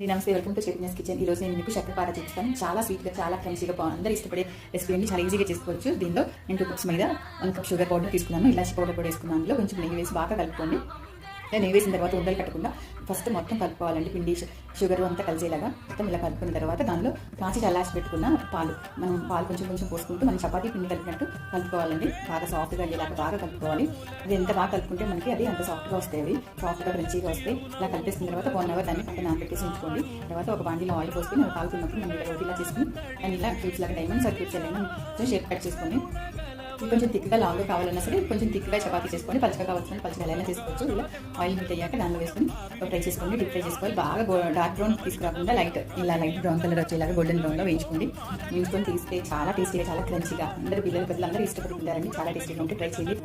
నమస్తే welcome to Chaitanya's kitchen ఈ రోజు నేను మీకు చక్కెరపార చేస్తాను చాలా స్వీట్గా చాలా క్రంచీగా బాగుంది. అందరూ ఇష్టపడే రెసిపీని చాలా ఈజీగా చేసుకోవచ్చు. దీనిలో నేను టూ కప్స్ మీద వన్ కప్ షుగర్ పౌడర్ తీసుకున్నాను. ఇలాచి పౌడర్ కూడా వేసుకున్నాను. అందులో కొంచెం నెయ్యి వేసి బాగా కలుపుకోండి. నేను నెయ్యి వేసిన తర్వాత ఉండలు కట్టకుండా ఫస్ట్ మొత్తం కలుపుకోవాలండి. పిండి షుగర్ అంతా కలిసేలాగా మొత్తం ఇలా కలుపుకున్న తర్వాత దానిలో కాచి చల్లాసి పెట్టుకున్న పాలు. మనం పాలు కొంచెం కొంచెం పోసుకుంటూ మనం చపాతీ పిండి కలిపినట్టు కలుపుకోవాలండి. బాగా సాఫ్ట్గా అయ్యేలాగా బాగా కలుపుకోవాలి. అది ఎంత బాగా కలుపుకుంటే మనకి అది అంత సాఫ్ట్గా వస్తాయి అవి. సాఫ్ట్గా క్రంచీగా వస్తాయి. ఇలా కలిపేసిన తర్వాత వన్ అవర్ దాన్ని పక్కన నానబెట్టేసి ఉంచుకోండి. తర్వాత ఒక బాండీలో ఆయిల్ పోసుకొని అవి కాలుతున్నప్పుడు మనం ఇలా రోటీలా చేసుకుని దాన్ని ఇలా క్యూబ్స్ లాగా డైమండ్ సర్క్యూట్స్ ఎలా షేప్ కట్ చేసుకొని కొంచెం థిక్గా లాంగ్ కావాలన్నా సరే కొంచెం థిక్గా చపాతీ చేసుకొని పలుచగా కావాల్సిన పలుచగా ఎలా చేసుకోవచ్చు. ఇలా ఆయిల్ హీట్ అయ్యాక దానిలో వేసుకొని ఫ్రై చేసుకోండి. డీప్ ఫ్రై చేసుకోవాలి. బాగా డార్క్ బ్రౌన్ తీసుకురాకుండా లైట్ ఇలా లైట్ బ్రౌన్ కలర్ వచ్చేలాగా గోల్డెన్ బ్రౌన్లో వేయించుకోండి. వేయించుకొని తీస్తే చాలా టేస్టీగా చాలా క్రంచిగా అందరూ పిల్లలు పెద్దలు ఇష్టపడుతుంటారండి చాలా టేస్టీగా ఉంటే ట్రై చేయండి.